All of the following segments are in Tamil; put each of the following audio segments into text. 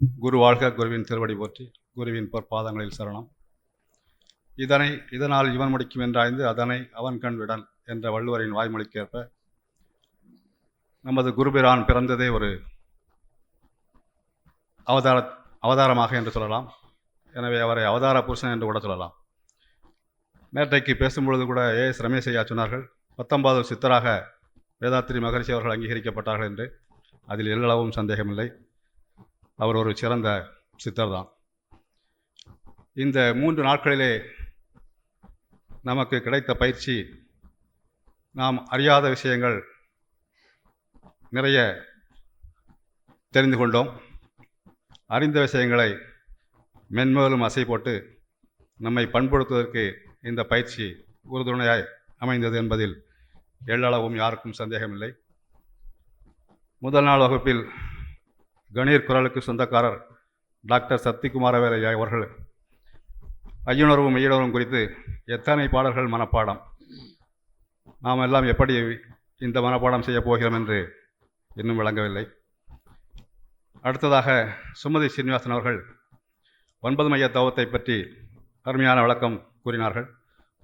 குரு வாழ்க குருவின் திருவடி போற்றி குருவின் பொற்பாதங்களில் சரணம். இதனை இதனால் இவன் முடிக்கும் என்றாய்ந்து அதனை அவன் கண் விடன் என்ற வள்ளுவரின் வாய்மொழிக்கேற்ப நமது குருபிரான் பிறந்ததே ஒரு அவதார அவதாரமாக என்று சொல்லலாம். எனவே அவரை அவதார புருஷன் என்று கூட சொல்லலாம். நேற்றைக்கு பேசும்பொழுது கூட ஏ எஸ் ரமேஷ் ஐயா சொன்னார்கள் பத்தொன்பது சித்தராக வேதாத்திரி மகரிஷி அவர்கள் அங்கீகரிக்கப்பட்டார்கள் என்று. அதில் எல்லளவும் சந்தேகமில்லை. அவர் ஒரு சிறந்த சித்தர் தான். இந்த மூன்று நாட்களிலே நமக்கு கிடைத்த பயிற்சி நாம் அறியாத விஷயங்கள் நிறைய தெரிந்து கொண்டோம். அறிந்த விஷயங்களை மென்மேலும் அசை போட்டு நம்மை பண்படுத்துவதற்கு இந்த பயிற்சி உறுதுணையாய் அமைந்தது என்பதில் எள்ளளவும் யாருக்கும் சந்தேகமில்லை. முதல் நாள் வகுப்பில் கணீர் குரலுக்கு சொந்தக்காரர் டாக்டர் சக்திகுமாரவேலை அவர்கள். ஐயுணர்வும் மெய்யுணர்வும் குறித்து எத்தனை பாடல்கள் மனப்பாடம்? நாம் எல்லாம் எப்படி இந்த மனப்பாடம் செய்யப் போகிறோம் என்று இன்னும் விளங்கவில்லை. அடுத்ததாக சுமதி சீனிவாசன் அவர்கள் ஒன்பது மைய தவத்தை பற்றி அருமையான விளக்கம் கூறினார்கள்.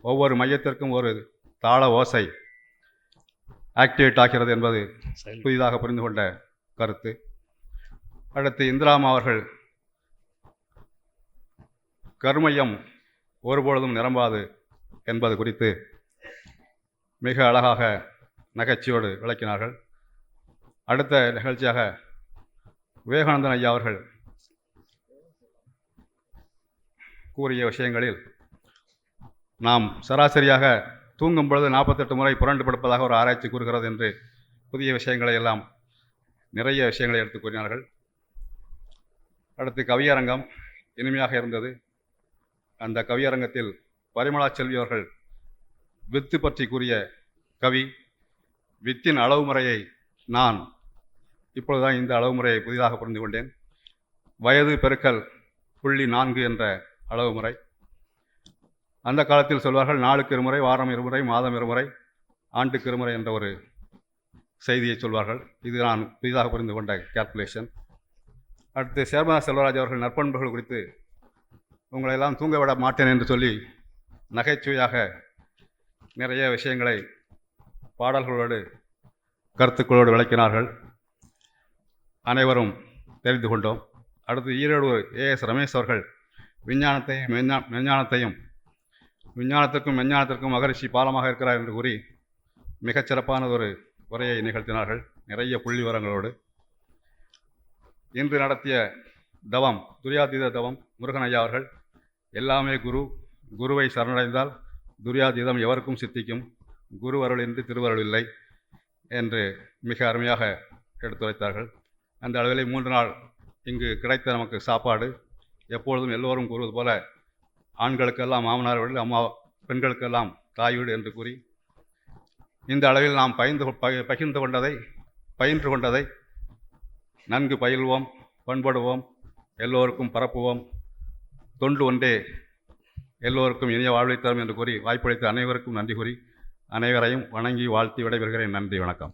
ஒவ்வொரு மையத்திற்கும் ஒரு தாள ஓசை ஆக்டிவேட் ஆகிறது என்பது புதிதாக புரிந்து கொண்ட கருத்து. அடுத்து இந்திராமா அவர்கள். கருமையம் ஒருபொழுதும் நிரம்பாது என்பது குறித்து மிக அழகாக நகைச்சியோடு விளக்கினார்கள். அடுத்த நிகழ்ச்சியாக விவேகானந்தன் ஐயா அவர்கள் கூறிய விஷயங்களில் நாம் சராசரியாக தூங்கும் பொழுது நாற்பத்தெட்டு முறை புரண்டு படுப்பதாக ஒரு ஆராய்ச்சி கூறுகிறது என்று புதிய விஷயங்களை எல்லாம் நிறைய விஷயங்களை எடுத்து கூறினார்கள். அடுத்து கவியரங்கம் இனிமையாக இருந்தது. அந்த கவியரங்கத்தில் பரிமளா செல்வி அவர்கள் வித்து பற்றி கூறிய கவி வித்தின் அளவு முறையை நான் இப்பொழுதுதான் இந்த அளவு முறையை புதிதாக புரிந்து கொண்டேன். வயது பெருக்கல் புள்ளி நான்கு என்ற அளவு முறை அந்த காலத்தில் சொல்வார்கள் நாளுக்கு இருமுறை வாரம் இருமுறை மாதம் இருமுறை ஆண்டுக்கு இருமுறை என்ற ஒரு செய்தியை சொல்வார்கள். இது நான் புதிதாக புரிந்து கொண்ட கேல்குலேஷன் அடுத்து சேர்மதா செல்வராஜ் அவர்கள் நற்பண்புகள் குறித்து உங்களை எல்லாம் தூங்க விட மாட்டேன் என்று சொல்லி நகைச்சுவையாக நிறைய விஷயங்களை பாடல்களோடு கருத்துக்களோடு விளக்கினார்கள். அனைவரும் தெரிந்து கொண்டோம். அடுத்து ஈரோடு ஏஎஸ் ரமேஷ் அவர்கள் விஞ்ஞானத்தையும் மெஞ்ஞா மெஞ்ஞானத்தையும் விஞ்ஞானத்திற்கும் மெஞ்ஞானத்திற்கும் மகரிஷி பாலமாக இருக்கிறார் என்று கூறி மிகச்சிறப்பான ஒரு உரையை நிகழ்த்தினார்கள். நிறைய புள்ளி விவரங்களோடு இன்று நடத்திய தவம் துரியாதீத தவம் முருகன் ஐயா அவர்கள் எல்லாமே குரு குருவை சரணடைந்தால் துரியாதீதம் எவருக்கும் சித்திக்கும் குரு அருளின்றி திருவருள் இல்லை என்று மிக அருமையாக எடுத்துரைத்தார்கள். அந்த அளவிலே மூன்று நாள் இங்கு கிடைத்த நமக்கு சாப்பாடு. எப்பொழுதும் எல்லோரும் கூறுவது போல ஆண்களுக்கெல்லாம் மாமனார் வீடு அம்மா பெண்களுக்கெல்லாம் தாய் வீடு என்று கூறி இந்த அளவில் நாம் பகிர்ந்து பகி- பகிர்ந்து கொண்டதை பயின்று கொண்டதை நன்கு பயில்வோம் பண்படுவோம் எல்லோருக்கும் பரப்புவோம். தொண்டு ஒன்றே. எல்லோருக்கும் இனிய வாழ்வை தரும் என்று கூறி வாய்ப்பளித்த அனைவருக்கும் நன்றி கூறி அனைவரையும் வணங்கி வாழ்த்தி விடைபெறுகிறேன். நன்றி வணக்கம்.